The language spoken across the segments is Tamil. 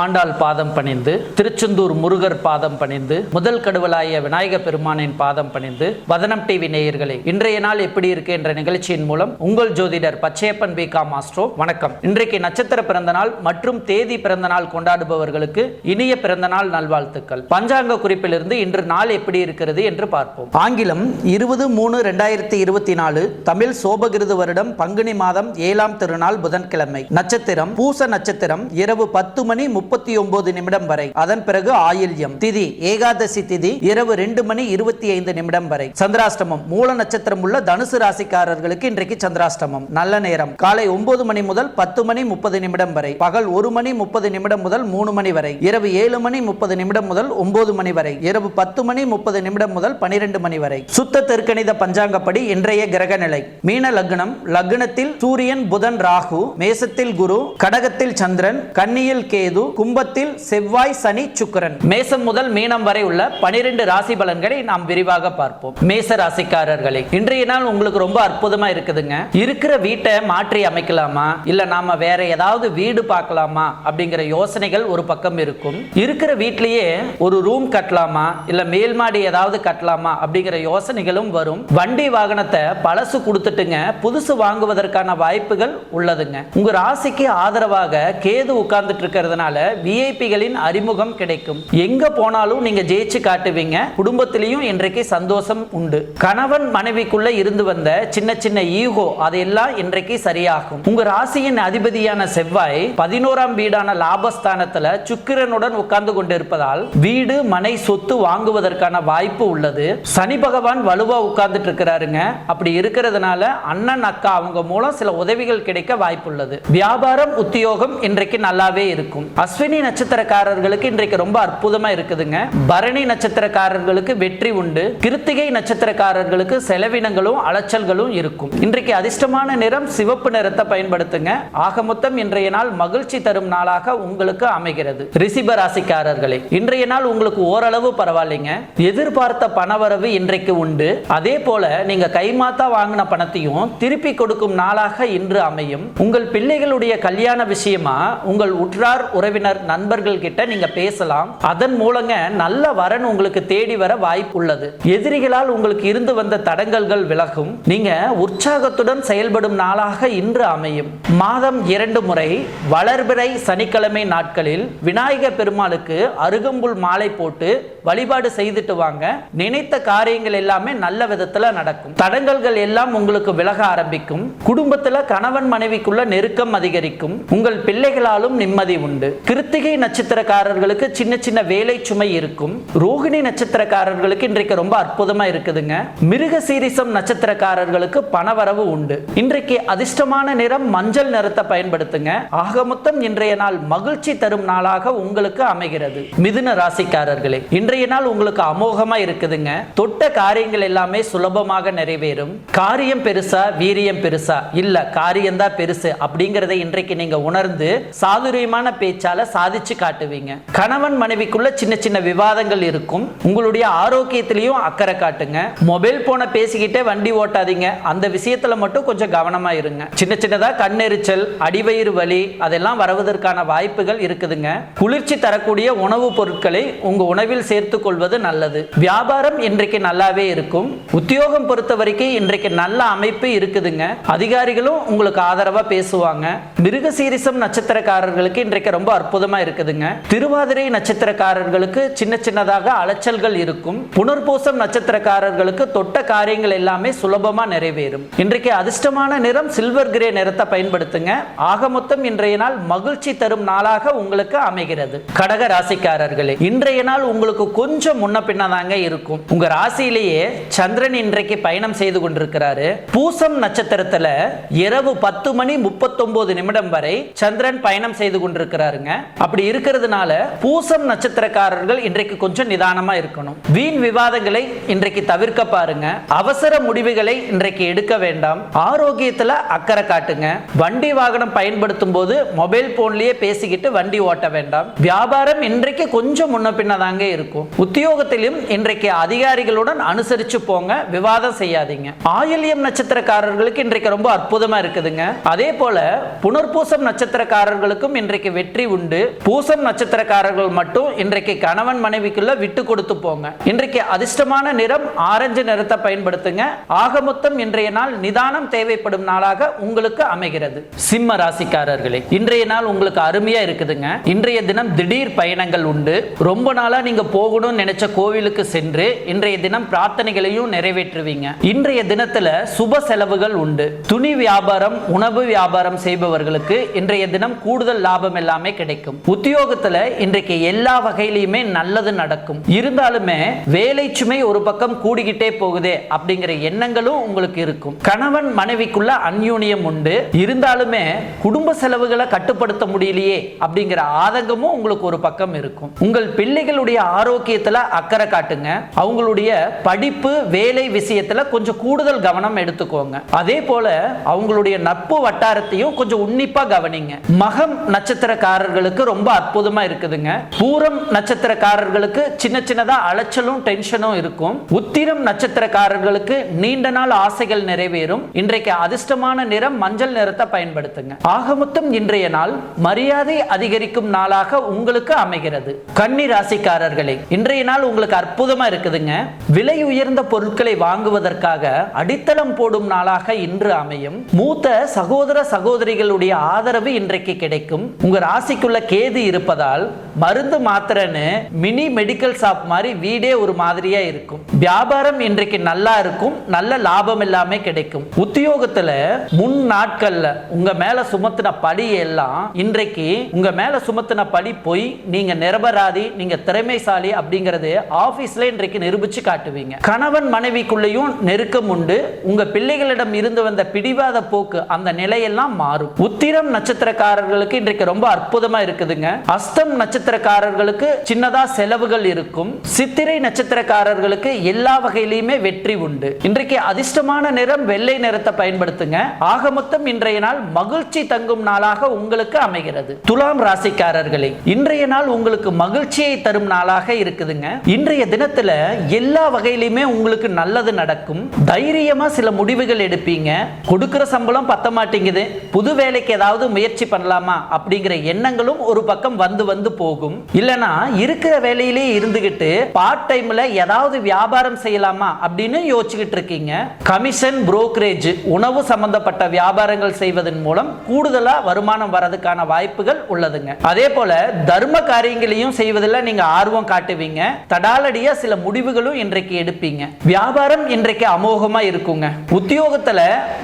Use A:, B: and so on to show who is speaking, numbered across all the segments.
A: ஆண்டாள் பாதம் பணிந்து திருச்செந்தூர் முருகர் பாதம் பணிந்து முதல் கடவுளாய விநாயக பெருமானின் பாதம் பணிந்து வதனம் டிவி நேயர்களே இன்றைய நாள் எப்படி இருக்கு என்ற நிகழ்ச்சியின் மூலம் உங்கள் ஜோதிடர் பச்சையப்பன் பி கா மாஸ்ட்ரோ வணக்கம். இன்றைக்கு நட்சத்திர பிறந்த நாள் மற்றும் தேதி பிறந்த நாள் கொண்டாடுபவர்களுக்கு இனிய பிறந்த நாள் நல்வாழ்த்துக்கள். பஞ்சாங்க குறிப்பிலிருந்து இன்று நாள் எப்படி இருக்கிறது என்று பார்ப்போம். ஆங்கிலம் இருபது மூணு ரெண்டாயிரத்தி இருபத்தி நாலு தமிழ் சோபகிருது வருடம் பங்குனி மாதம் ஏழாம் திருநாள் புதன்கிழமை. நட்சத்திரம் பூச நட்சத்திரம் இரவு பத்து மணி முப்பத்தி ஒன்பது நிமிடம் வரை. அதன் பிறகு ஆயில்யம். திதி ஏகாதசி திதி இரவு ரெண்டு மணி இருபத்தி ஐந்து நிமிடம் வரை. சந்திராஷ்டமம் மூல நட்சத்திரம் உள்ள தனுசு ராசிக்காரர்களுக்கு இன்றைக்கு சந்திராஷ்டமம். நல்ல நேரம். காலை ஒன்பது மணி முதல் பத்து மணி முப்பது நிமிடம் வரை. பகல் ஒரு மணி முப்பது நிமிடம் முதல் மூணு மணி வரை. இரவு ஏழு மணி முப்பது நிமிடம் முதல் ஒன்பது மணி வரை. இரவு பத்து மணி முப்பது நிமிடம் முதல் பனிரெண்டு மணி வரை. சுத்த தெற்கணித பஞ்சாங்கப்படி இன்றைய கிரக நிலை. மீன லக்னம் லக்னத்தில் சூரியன் புதன் ராகு மேசத்தில் குரு கடகத்தில் சந்திரன் கன்னியில் கேது கும்பத்தில் செவ்வாய் சனி சுக்கிரன். மேசம் முதல் மீனம் வரை உள்ள பனிரெண்டு ராசி பலன்களை நாம் விரிவாக பார்ப்போம். மேச ராசிக்காரர்களே இன்றைய நாள் உங்களுக்கு ரொம்ப அற்புதமா இருக்குதுங்க. இருக்கிற வீட்டை மாற்றி அமைக்கலாமா? இல்ல நாம வேற ஏதாவது வீடு பார்க்கலாமா? அப்படிங்கிற யோசனைகள் ஒரு பக்கம் இருக்கும். இருக்கிற வீட்லயே ஒரு ரூம் கட்டலாமா? இல்ல மேல் மாடி ஏதாவது கட்டலாமா? அப்படிங்கிற யோசனைகளும் வரும். வண்டி வாகனத்தை பழசு கொடுத்துட்டுங்க புதுசு வாங்குவதற்கான வாய்ப்புகள் உள்ளதுங்க. உங்க ராசிக்கு ஆதரவாக கேது உட்கார்ந்துட்டு இருக்கிறதுனால விஐபிகளின் அறிமுகம் கிடைக்கும். எங்க போனாலும் நீங்க ஜெயிச்சு காட்டுவீங்க. குடும்பத்திலையும் இன்றைக்கு சந்தோஷம் உண்டு. கணவன் மனைவிக்குள்ள இருந்து வந்த சின்ன சின்ன ஈகோ அதையெல்லாம் இன்றைக்கு சரியாகும். உங்க ராசியின் அதிபதியான செவ்வாய் பதினோராம் வீடான லாபஸ்தானத்துல சுக்கிரனுடன் உட்கார்ந்து கொண்டிருப்பதால் வீடு மனை சொத்து வாங்குவதற்கான வாய்ப்பு உள்ளது. சனி பகவான் வலுவா உட்கார்ந்துட்டு இருக்கிறாருங்க. அப்படி இருக்கிறதுனால அண்ணன் அக்கா அவங்க மூலம் சில உதவிகள் கிடைக்க வாய்ப்புள்ளது. வியாபாரம் உத்தியோகம் இன்றைக்கு நல்லாவே இருக்கும். அஸ்வினி நட்சத்திரக்காரர்களுக்கு இன்றைக்கு ரொம்ப அற்புதமா இருக்குதுங்க. பரணி நட்சத்திரக்காரர்களுக்கு வெற்றி உண்டு. கிருத்திகை நட்சத்திரக்காரர்களுக்கு செலவினங்களும் அலைச்சல்களும் இருக்கும். இன்றைக்கு அதிர்ஷ்டமான நிறம் சிவப்பு நிறத்தை பயன்படுத்துங்க. ஆக மொத்தம் இன்றைய நாள் மகிழ்ச்சி தரும் நாளாக உங்களுக்கு அமைகிறது. ரிசிப ராசிக்காரர்களே இன்றைய நாள் உங்களுக்கு ஓரளவு பரவாயில்லைங்க. எதிர்பார்த்த பணவரவு இன்றைக்கு உண்டு. அதே போல நீங்க கைமாத்தா வாங்கின பணத்தையும் திருப்பி கொடுக்கும் நாளாக இன்று அமையும். உங்கள் பிள்ளைகளுடைய கல்யாண விஷயமா உங்கள் உற்றார் உறவினர் நண்பர்கள் கிட்ட நீங்க பேசலாம். அதன் மூலங்க நல்ல வரன் உங்களுக்கு தேடி வர வாய்ப்பு உள்ளது. எதிரிகளால் உங்களுக்கு இருந்து வந்த தடங்கல்கள் விலகும். நீங்க உற்சாகத்துடன் செயல்படும் நாளாக இன்று அமையும். மாதம் இரண்டு முறை வளர்பிறை சனிக்கிழமை நாட்களில் விநாயகர் பெருமாளுக்கு அருகம்புல் மாலை போட்டு வழிபாடு செய்துட்டு வாங்க. நினைத்த காரியங்கள் எல்லாமே நல்ல விதத்துல நடக்கும். தடங்கல்கள் எல்லாம் உங்களுக்கு விலக ஆரம்பிக்கும். குடும்பத்துல கணவன் மனைவிக்குள்ள நெருக்கம் அதிகரிக்கும். உங்கள் பிள்ளைகளாலும் நிம்மதி உண்டு. கிருத்திகை நட்சத்திரக்காரர்களுக்கு சின்ன சின்ன வேலை சுமை இருக்கும். ரோகிணி நட்சத்திரக்காரர்களுக்கு இன்றைக்கு ரொம்ப அற்புதமா இருக்குதுங்க. மிருக சீரிசம் நட்சத்திரக்காரர்களுக்கு பணவரவு உண்டு. இன்றைக்கு அதிர்ஷ்டமான நிறம் மஞ்சள் நிறத்தை பயன்படுத்துங்க. ஆக மொத்தம் இன்றைய நாள் மகிழ்ச்சி தரும் நாளாக உங்களுக்கு அமைகிறது. மிதுன ராசிக்காரர்களே இன்றைய நாள் உங்களுக்கு அமோகமா இருக்குதுங்க. தொட்ட காரியங்கள் எல்லாமே சுலபமாக நிறைவேறும். காரியம் பெருசா வீரியம் பெருசா? இல்ல காரியம் தான் பெருசு அப்படிங்கறதை இன்றைக்கு நீங்க உணர்ந்து சாதுரியமான பேச்சா பேச்சால சாதிச்சு காட்டுவீங்க. கணவன் மனைவிக்குள்ள சின்ன சின்ன விவாதங்கள் இருக்கும். உங்களுடைய ஆரோக்கியத்திலையும் அக்கறை காட்டுங்க. மொபைல் போனை பேசிக்கிட்டே வண்டி ஓட்டாதீங்க. அந்த விஷயத்துல மட்டும் கொஞ்சம் கவனமா இருங்க. சின்ன சின்னதா கண்ணெரிச்சல் அடிவயிறு வலி அதெல்லாம் வருவதற்கான வாய்ப்புகள் இருக்குதுங்க. குளிர்ச்சி தரக்கூடிய உணவுப் பொருட்களை உங்க உணவில் சேர்த்துக் கொள்வது நல்லது. வியாபாரம் இன்றைக்கு நல்லாவே இருக்கும். உத்தியோகம் பொறுத்த வரைக்கும் இன்றைக்கு நல்ல அமைப்பு இருக்குதுங்க. அதிகாரிகளும் உங்களுக்கு ஆதரவா பேசுவாங்க. மிருகசீரிசம் நட்சத்திரக்காரர்களுக்கு இன்றைக்கு ரொம்ப அற்புதமா இருக்குதுங்க. திருவாதிரை நட்சத்திரக்காரர்களுக்கு சின்ன சின்னதாக அலைச்சல்கள் இருக்கும். புனர்பூசம் நட்சத்திரக்காரர்களுக்கு தொட்ட காரியங்கள் எல்லாமே சுலபமா நிறைவேறும். இன்றைக்கு அதிர்ஷ்டமான நிறம் சில்வர் கிரே நிறத்தை பயன்படுத்துங்க. ஆக மொத்தம் இன்றைய நாள் மகிழ்ச்சி தரும் நாளாக உங்களுக்கு அமைகிறது. கடக ராசிக்காரர்களே இன்றைய நாள் உங்களுக்கு கொஞ்சம் முன்ன பின்னதாங்க இருக்கும். உங்க ராசியிலேயே சந்திரன் இன்றைக்கு பயணம் செய்து கொண்டிருக்கிறாரு. பூசம் நட்சத்திரத்துல இரவு பத்து மணி முப்பத்தொன்பது நிமிடம் வரை சந்திரன் பயணம் செய்து கொண்டிருக்கிறாருங்க. அப்படி இருக்கிறதுனால பூசம் நட்சத்திரக்காரர்கள் இன்றைக்கு கொஞ்சம் நிதானமா இருக்கணும். வீண் விவாதங்களை இன்றைக்கு தவிர்க்க பாருங்க. அவசர முடிவுகளை இன்றைக்கு எடுக்க வேண்டாம். ஆரோக்கியத்துல அக்கறை காட்டுங்க. வண்டி வாகனம் பயன்படுத்தும் போது மொபைல் போன்லயே பேசிக்கிட்டு வண்டி ஓட்ட வேண்டாம். வியாபாரம் இன்றைக்கு கொஞ்சம் முன்ன பின்னதாங்க இருக்கும். உத்தியோகத்திலும் இன்றைக்கு அதிகாரிகளுடன் அனுசரிச்சு போங்க விவாதம் செய்யாதீங்க. ஆயுள்யம் நட்சத்திரக்காரர்களுக்கு இன்றைக்கு ரொம்ப அற்புதமா இருக்குதுங்க. அதே போல புனர்பூசம் நட்சத்திரக்காரர்களுக்கும் இன்றைக்கு வெற்றி உண்டு. உண்டு. பூசம் நட்சத்திரக்காரர்கள் மட்டும் இன்றைக்கு கணவன் மனைவிக்குள்ள விட்டு கொடுத்து போங்க. இன்றைக்கு அதிர்ஷ்டமான நிறம் ஆரஞ்சு நிறத்தை பயன்படுத்துங்க. ஆக மொத்தம் இன்றைய நாள் நிதானம் தேவைப்படும் நாளாக உங்களுக்கு அமைகிறது. சிம்ம ராசிக்காரர்களே இன்றைய நாள் உங்களுக்கு அருமையா இருக்குதுங்க. இன்றைய தினம் திடீர் பயணங்கள் உண்டு. ரொம்ப நாளா நீங்க போகணும்னு நினைச்ச கோவிலுக்கு சென்று இன்றைய தினம் பிரார்த்தனைகளையும் நிறைவேற்றுவீங்க. இன்றைய தினத்துல சுப செலவுகள் உண்டு. துணி வியாபாரம் உணவு வியாபாரம் செய்பவர்களுக்கு இன்றைய தினம் கூடுதல் லாபம் எல்லாமே கிடைக்கும். உத்தியோகத்துல இன்றைக்கு எல்லா வகையிலுமே நல்லது நடக்கும். இருந்தாலுமே வேலை சுமை ஒரு பக்கம் கூடிக்கிட்டே போகுதே அப்படிங்கிற எண்ணங்களும் உங்களுக்கு இருக்கும். கணவன் மனைவிக்குள்ள அந்யூனியம் உண்டு. இருந்தாலுமே குடும்ப செலவுகளை கட்டுப்படுத்த முடியலையே அப்படிங்கிற ஆதங்கமும் உங்களுக்கு ஒரு பக்கம் இருக்கும். உங்கள் பிள்ளைகளுடைய ஆரோக்கியத்துல அக்கறை காட்டுங்க. அவங்களுடைய படிப்பு வேலை விஷயத்துல கொஞ்சம் கூடுதல் கவனம் எடுத்துக்கோங்க. அதே போல அவங்களுடைய நட்பு வட்டாரத்தையும் கொஞ்சம் உன்னிப்பா கவனிங்க. மகம் நட்சத்திரக்காரர்களுக்கு ரொம்ப அற்புதமா இருக்குதுங்க. பூரம் நட்சத்திரக்காரர்களுக்கு சின்ன சின்னதா அலைச்சலும் டென்ஷனும் இருக்கும். உத்திரம் நட்சத்திரக்காரர்களுக்கு நீண்ட நாள் ஆசைகள் நிறைவேறும். இன்றைக்கு அதிர்ஷ்டமான நிறம் மஞ்சள் நிறத்தை பயன்படுத்துங்க. ஆகமொத்தம் இன்றைய நாள் மரியாதை அதிகரிக்கும் நாளாக உங்களுக்கு அமைகிறது. கன்னி ராசிக்காரர்களே இன்றைய நாள் உங்களுக்கு அற்புதமா இருக்குதுங்க. விலை உயர்ந்த பொருட்களை வாங்குவதற்காக அடித்தளம் போடும் நாளாக இன்று அமையும். மூத்த சகோதர சகோதரிகளுடைய ஆதரவு இன்றைக்கு கிடைக்கும். உங்க ராசிக்கு ராசிக்குள்ள கேது இருப்பதால் மருந்து மாத்திரன்னு மினி மெடிக்கல் ஷாப் மாதிரி வீடே ஒரு மாதிரியா இருக்கும். வியாபாரம் இன்றைக்கு நல்லா இருக்கும் நல்ல லாபம் எல்லாமே கிடைக்கும். உத்தியோகத்துல முன் நாட்கள்ல உங்க மேல சுமத்தின படி எல்லாம் இன்றைக்கு உங்க மேல சுமத்தின படி போய் நீங்க நிரபராதி நீங்க திறமைசாலி அப்படிங்கறது ஆபீஸ்ல இன்றைக்கு நிரூபிச்சு காட்டுவீங்க. கணவன் மனைவிக்குள்ளேயும் நெருக்கம் உண்டு. உங்க பிள்ளைகளிடம் இருந்து வந்த பிடிவாத போக்கு அந்த நிலையெல்லாம் மாறும். உத்திரம் நட்சத்திரக்காரர்களுக்கு இன்றைக்கு ரொம்ப அற்புதம் இருக்குதுங்க. அஸ்தம் நட்சத்திரக்காரர்களுக்கு சின்னதா செலவுகள் இருக்கும். சித்திரை நட்சத்திரக்காரர்களுக்கு எல்லா வகையிலுமே வெற்றி உண்டு. இன்றைக்கு அதிர்ஷ்டமான நிறம் வெள்ளை நிறத்தை பயன்படுத்துங்க. ஆக மொத்தம் இன்றைய நாள் மகிழ்ச்சி தங்கும் நாளாக உங்களுக்கு அமைகிறது. துலாம் ராசிக்காரர்களே இன்றைய நாள் உங்களுக்கு மகிழ்ச்சியை தரும் நாளாக இருக்குதுங்க. இன்றைய தினத்துல எல்லா வகையிலுமே உங்களுக்கு நல்லது நடக்கும். தைரியமா சில முடிவுகள் எடுப்பீங்க. கொடுக்கிற சம்பளம் பத்த மாட்டேங்குது புது வேலைக்கு ஏதாவது முயற்சி பண்ணலாமா அப்படிங்கிற எண்ணங்கள் எண்ணங்களும் ஒரு பக்கம் வந்து வந்து போகும். இல்லனா இருக்கிற வேலையிலே இருந்துகிட்டு பார்ட் டைம்ல ஏதாவது வியாபாரம் செய்யலாமா அப்படின்னு யோசிச்சுக்கிட்டு இருக்கீங்க. கமிஷன் புரோக்கரேஜ் உணவு சம்பந்தப்பட்ட வியாபாரங்கள் செய்வதன் மூலம் கூடுதலா வருமானம் வரதுக்கான வாய்ப்புகள் உள்ளதுங்க. அதே போல தர்ம காரியங்களையும் செய்வதில் நீங்க ஆர்வம் காட்டுவீங்க. தடாலடியா சில முடிவுகளும் இன்றைக்கு எடுப்பீங்க. வியாபாரம் இன்றைக்கு அமோகமா இருக்குங்க. உத்தியோகத்துல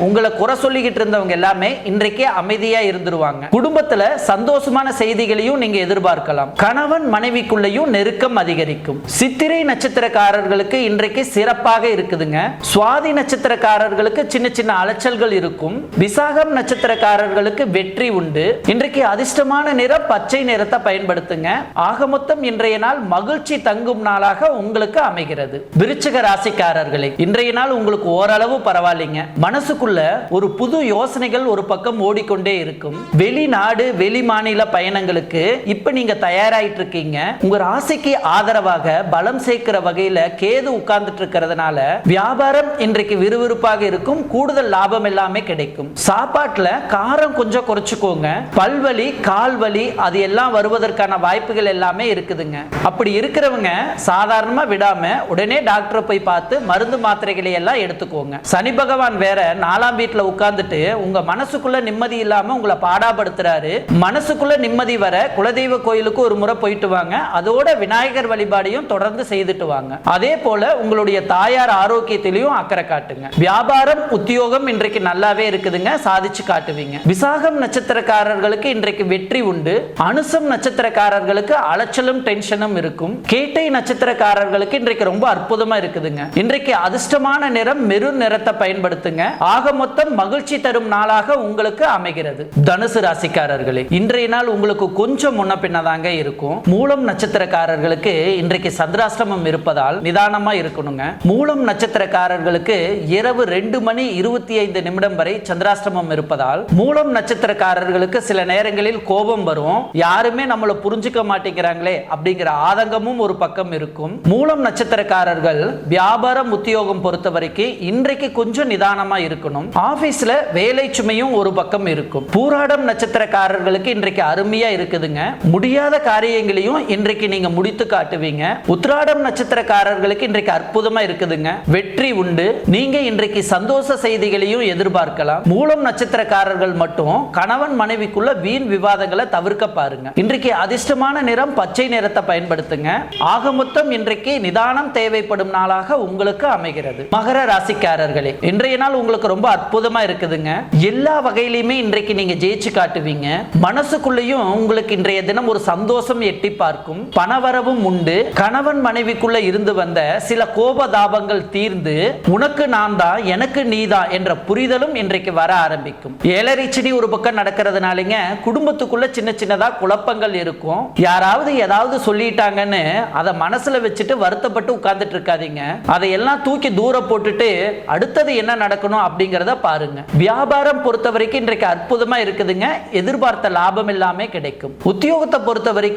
A: உங்களை குறை சொல்லிக்கிட்டு இருந்தவங்க எல்லாமே இன்றைக்கு அமைதியா இருந்துருவாங்க. குடும்பத்துல சந்தோஷமான செய்திகளையும் நீங்க எதிர்பார்க்கலாம். கணவன் மனைவிக்குள்ளேயும் நெருக்கம் அதிகரிக்கும். சித்திரை நட்சத்திரக்காரர்களுக்கு இன்றைக்கு சிறப்பாக இருக்குதுங்க. சுவாதி நட்சத்திரக்காரர்களுக்கு சின்ன சின்ன அலைச்சல்கள் இருக்கும். விசாகம் நட்சத்திரக்காரர்களுக்கு வெற்றி உண்டு. இன்றைக்கு அதிர்ஷ்டமான நிறம் பச்சை நிறத்தை பயன்படுத்துங்க. ஆக மொத்தம் இன்றைய நாள் மகிழ்ச்சி தங்கும் நாளாக உங்களுக்கு அமைகிறது. விருச்சிக ராசிக்காரர்களே இன்றைய நாள் உங்களுக்கு ஓரளவு பரவாயில்லைங்க. மனசுக்குள்ள ஒரு புது யோசனைகள் ஒரு பக்கம் ஓடிக்கொண்டே இருக்கும். வெளிநாடு வெளி மாநில பயணங்களுக்கு இப்ப நீங்க தயாராயிட்டு இருக்கீங்க உங்க ராசிக்கு ஆதரவாக பலம் சேர்க்கிற வகையில கேது உட்கார்ந்துட்டு இருக்கிறதுனால வியாபாரம் இன்றைக்கு விறுவிறுப்பாக இருக்கும். கூடுதல் லாபம் எல்லாமே கிடைக்கும். சாப்பாட்டுல காரம் கொஞ்சம் குறைச்சுக்கோங்க. பல்வலி கால் வலி அது எல்லாம் வருவதற்கான வாய்ப்புகள் எல்லாமே இருக்குதுங்க. அப்படி இருக்கிறவங்க சாதாரணமா விடாம உடனே டாக்டரை போய் பார்த்து மருந்து மாத்திரைகளை எல்லாம் எடுத்துக்கோங்க. சனி பகவான் வேற நாலாம் வீட்டுல உட்கார்ந்துட்டு உங்க மனசுக்குள்ள நிம்மதி இல்லாம உங்களை பாடாபடுத்துறாரு மனசுக்குள்ள நிம்மதி வர குலதெய்வ கோயிலுக்கு ஒரு முறை போயிட்டு வாங்க. அதோட விநாயகர் வழிபாடையும் தொடர்ந்து செய்துட்டு வாங்க. அதே போல உங்களுடைய தாயார் ஆரோக்கியத்திலையும் அக்கறை காட்டுங்க. வியாபாரம் உத்தியோகம் இன்றைக்கு நல்லாவே இருக்குதுங்க. சாதிச்சு காட்டுவீங்க. விசாகம் நட்சத்திரக்காரர்களுக்கு இன்றைக்கு வெற்றி உண்டு. அனுசம் நட்சத்திரக்காரர்களுக்கு அலைச்சலும் டென்ஷனும் இருக்கும். கேட்டை நட்சத்திரக்காரர்களுக்கு இன்றைக்கு ரொம்ப அற்புதமா இருக்குதுங்க. இன்றைக்கு அதிர்ஷ்டமான நிறம் மெரூன் நிறத்தை பயன்படுத்துங்க. ஆக மொத்தம் மகிழ்ச்சி தரும் நாளாக உங்களுக்கு அமைகிறது. தனுசு ராசிக்காரர்களே இன்றைய நாள் உங்களுக்கு கொஞ்சம் முன்ன பின்னதாங்க இருக்கும். மூலம் நட்சத்திரக்காரர்களுக்கு இன்றைக்கு சந்திராஷ்டமம் இருப்பதால் நிதானமா இருக்கணுங்க. மூலம் நட்சத்திரக்காரர்களுக்கு இரவு ரெண்டு மணி இருபத்தி ஐந்து நிமிடம் வரை சந்திராஷ்டமம் இருப்பதால் மூலம் நட்சத்திரக்காரர்களுக்கு சில நேரங்களில் கோபம் வரும். யாருமே நம்மளை புரிஞ்சுக்க மாட்டேங்கிறாங்களே அப்படிங்கிற ஆதங்கமும் ஒரு பக்கம் இருக்கும். மூலம் நட்சத்திரக்காரர்கள் வியாபாரம் உத்தியோகம் பொறுத்த வரைக்கும் இன்றைக்கு கொஞ்சம் நிதானமா இருக்கணும். ஆபீஸ்ல வேலை சுமையும் ஒரு பக்கம் இருக்கும். பூராடம் நட்சத்திரக்காரர்களுக்கு இன்றைக்கு அருமையா இருக்குதுங்க. முடியாத காரியங்களையும் இன்றைக்கு நீங்க முடித்து காட்டுவீங்க. உத்ராடம் நட்சத்திரக்காரர்களுக்கு இன்றைக்கு அற்புதமா இருக்குதுங்க. வெற்றி உண்டு. நீங்க இன்றைக்கு சந்தோஷ செய்திகளையும் எதிர்பார்க்கலாம். மூலம் நட்சத்திரக்காரர்கள் மட்டும் கணவன் மனைவிக்குள்ள வீண் விவாதங்களை தவிர்க்க பாருங்க. இன்றைக்கு அதிர்ஷ்டமான நிறம் பச்சை நிறத்தை பயன்படுத்துங்க. ஆக மொத்தம் இன்றைக்கு நிதானம் தேவைப்படும் நாளாக உங்களுக்கு அமைகிறது. மகர ராசிக்காரர்களே இன்றைய நாள் உங்களுக்கு ரொம்ப அற்புதமா இருக்குதுங்க. எல்லா வகையிலுமே இன்றைக்கு நீங்க ஜெயிச்சு காட்டுவீங்க. மனசுக்குள்ளேயும் உங்களுக்கு இன்றைய தினம் ஒரு சந்தோஷம் எட்டி பார்க்கும். பணவரவும் உண்டு. கணவன் மனைவிக்குள்ள இருந்து வந்த சில கோபதாபங்கள் தீர்ந்து உனக்கு நான் தான் எனக்கு நீதான் என்ற புரிதலும் இன்றைக்கு வர ஆரம்பிக்கும். ஏழரை ஒரு பக்கம் நடக்கிறதுனாலங்க குடும்பத்துக்குள்ள சின்ன சின்னதா குழப்பங்கள் இருக்கும். யாராவது ஏதாவது சொல்லிட்டாங்கன்னு அதை மனசுல வச்சுட்டு வருத்தப்பட்டு உட்கார்ந்துட்டு இருக்காதீங்க. அதையெல்லாம் தூக்கி தூர போட்டுட்டு அடுத்தது என்ன நடக்கணும் அப்படிங்கிறத பாருங்க. வியாபாரம் பொறுத்த வரைக்கும் இன்றைக்கு அற்புதமா இருக்குதுங்க. எதிர்பார்த்த லாபம் எல்லாமே கிடைக்கும். உத்தியோகத்தை பொறுத்த வரைக்கும்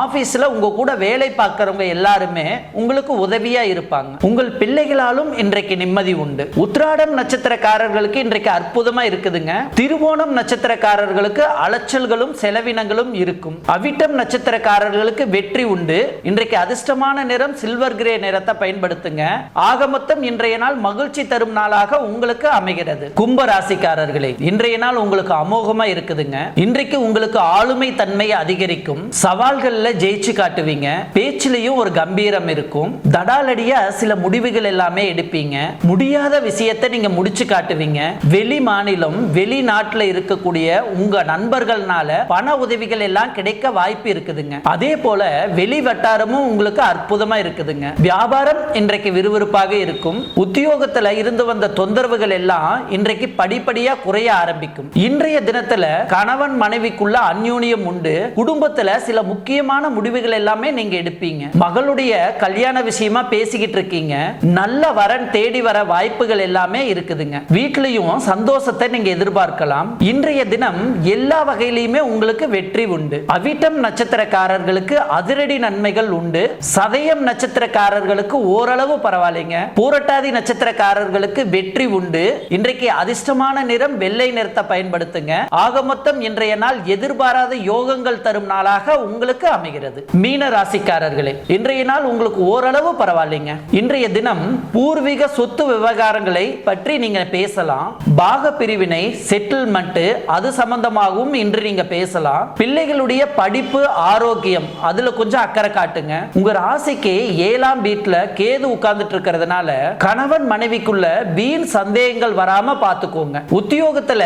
A: ஆபீஸ்ல உங்க கூட வேலை பார்க்கறவங்க எல்லாருமே உங்களுக்கு உதவியா இருப்பாங்க. உங்கள் பிள்ளைகளாலும் இன்றைக்கு நிம்மதி உண்டு. உத்ராடம் நட்சத்திரக்காரர்களுக்கு இன்றைக்கு அற்புதமா இருக்குதுங்க. திருவோணம் நட்சத்திரக்காரர்களுக்கு அலைச்சல்களும் செலவினங்களும் இருக்கும். அவிட்டம் நட்சத்திரக்காரர்களுக்கு வெற்றி உண்டு. இன்றைக்கு அதிர்ஷ்டமான நிறம் சில்வர் கிரே நிறத்தை பயன்படுத்துங்க. ஆக மொத்தம் இன்றைய நாள் மகிழ்ச்சி தரும் நாளாக உங்களுக்கு அமைகிறது. கும்ப ராசிக்காரர்களே இன்றைய நாள் உங்களுக்கு அமோகமா இருக்குதுங்க. இன்றைக்கு உங்களுக்கு ஆளுமை தன்மை அதிகரிக்கும். சவால்கள்ல ஜெயிச்சு காட்டுவீங்க. பேச்சிலையும் ஒரு கம்பீரம் இருக்கும். தடாலடியா சில முடிவுகள் எல்லாமே எடுப்பீங்க. முடியாத விஷயத்தை நீங்க முடிச்சு காட்டுவீங்க. வெளி மாநிலம் வெளிநாட்டுல இருக்கக்கூடிய உங்க நண்பர்கள்னால பண உதவிகள் எல்லாம் கிடைக்க வாய்ப்பு இருக்குதுங்க. அதே போல வெளி வட்டாரமும் உங்களுக்கு அற்புதமா இருக்குதுங்க. வியாபாரம் இன்றைக்கு விறுவிறுப்பாக இருக்கும். உத்தியோகத்துல இருந்து வந்த தொந்தரவுகள் எல்லாம் இன்றைக்கு படிப்படியா குறைய ஆரம்பிக்கும். இன்றைய தினத்துல கணவன் மனைவிக்குள்ள அந்யூனியம் உண்டு. குடும்பத்துல சில முக்கியமான முடிவுகள் எல்லாமே நீங்க எடுப்பீங்க. மகளுடைய கல்யாண விஷயமா பேசிக்கிட்டு இருக்கீங்க. நல்ல வரன் தேடி வர வாய்ப்புகள் எல்லாமே இருக்குதுங்க. வீட்லயும் சந்தோஷத்தை நீங்க எதிர்பார்க்கலாம். இன்றைய தினம் எல்லா வகையிலுமே உங்களுக்கு வெற்றி உண்டு. அவிட்டம் நட்சத்திரக்காரர்களுக்கு அதிரடி நன்மைகள் உண்டு. சதயம் நட்சத்திரக்காரர்களுக்கு ஓரளவு பரவாயில்லைங்க. பூரட்டாதி நட்சத்திரக்காரர்களுக்கு வெற்றி உண்டு. இன்றைக்கு அதிர்ஷ்டமான நிறம் வெள்ளை நிறத்தை பயன்படுத்துங்க. ஆக மொத்தம் இன்றைய நாள் எதிர்பாராத யோகங்கள் தரும் நாளாக உங்களுக்கு அமைகிறது. மீன ராசிக்காரர்களே இன்றைய நாள் உங்களுக்கு ஓரளவு பரவாயில்லைங்க. இன்றைய தினம் பூர்வீக சொத்து விவகாரங்களை பற்றி நீங்க பேசலாம். பாக பிரிவினை செட்டில்மெண்ட் அது சம்பந்தமாகவும் இன்று நீங்க பேசலாம். பிள்ளைகளுடைய படிப்பு ஆரோக்கியம் அதுல கொஞ்சம் அக்கறை காட்டுங்க. உங்க ராசிக்கு ஏழாம் வீட்டுல கேது உட்கார்ந்துட்டு இருக்கிறதுனால கணவன் மனைவிக்குள்ள வீண் சந்தேகங்கள் வராம பார்த்துக்கோங்க. உத்தியோகத்துல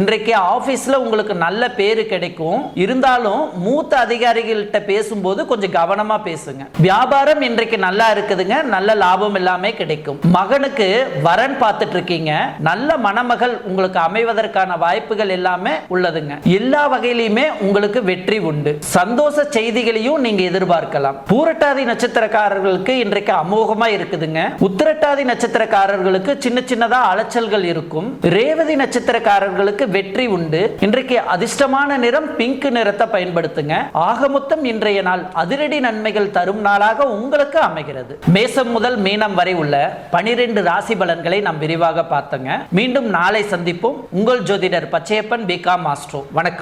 A: இன்றைக்கு ஆபீஸ்ல உங்களுக்கு நல்ல பேரு கிடைக்கும். இருந்தாலும் மூத்த அதிகாரிகள்கிட்ட பேசும்போது கொஞ்சம் கவனமா பேசுங்க. வியாபாரம் இன்றைக்கு நல்லா இருக்குதுங்க. நல்ல லாபம் எல்லாமே கிடைக்கும். மகனுக்கு வரன் பார்த்துட்டு இருக்கீங்க நல்ல மணமகள் உங்களுக்கு அமைவதற்கான வாய்ப்புகள் எல்லாமே உள்ளதுங்க. எல்லா வகையிலுமே உங்களுக்கு வெற்றி உண்டு. சந்தோஷ செய்திகளையும் நீங்க எதிர்பார்க்கலாம். பூரட்டாதி நட்சத்திரக்காரர்களுக்கு இன்றைக்கு அமோகமா இருக்குதுங்க. உத்திரட்டாதி நட்சத்திரக்காரர்களுக்கு சின்ன சின்னதா அலைச்சல்கள் இருக்கும். ரேவதி நட்சத்திரக்காரர்களுக்கு வெற்றி உண்டு. இன்றைக்கு அதிர்ஷ்டமான நிறம் பிங்க் நிறத்தை பயன்படுத்துங்க. ஆக மொத்தம் இன்றைய நாள் அதிரடி நன்மைகள் தரும் நாளாக உங்களுக்கு அமைகிறது. மேசம் முதல் மீனம் வரை உள்ள பனிரெண்டு ராசி பலன்களை நாம் விரிவாக பார்த்தங்க. மீண்டும் நாளை சந்திப்போம். உங்கள் ஜோதிடர் பச்சையப்பன் பிகா மாஸ்ட்ரோ வணக்கம்.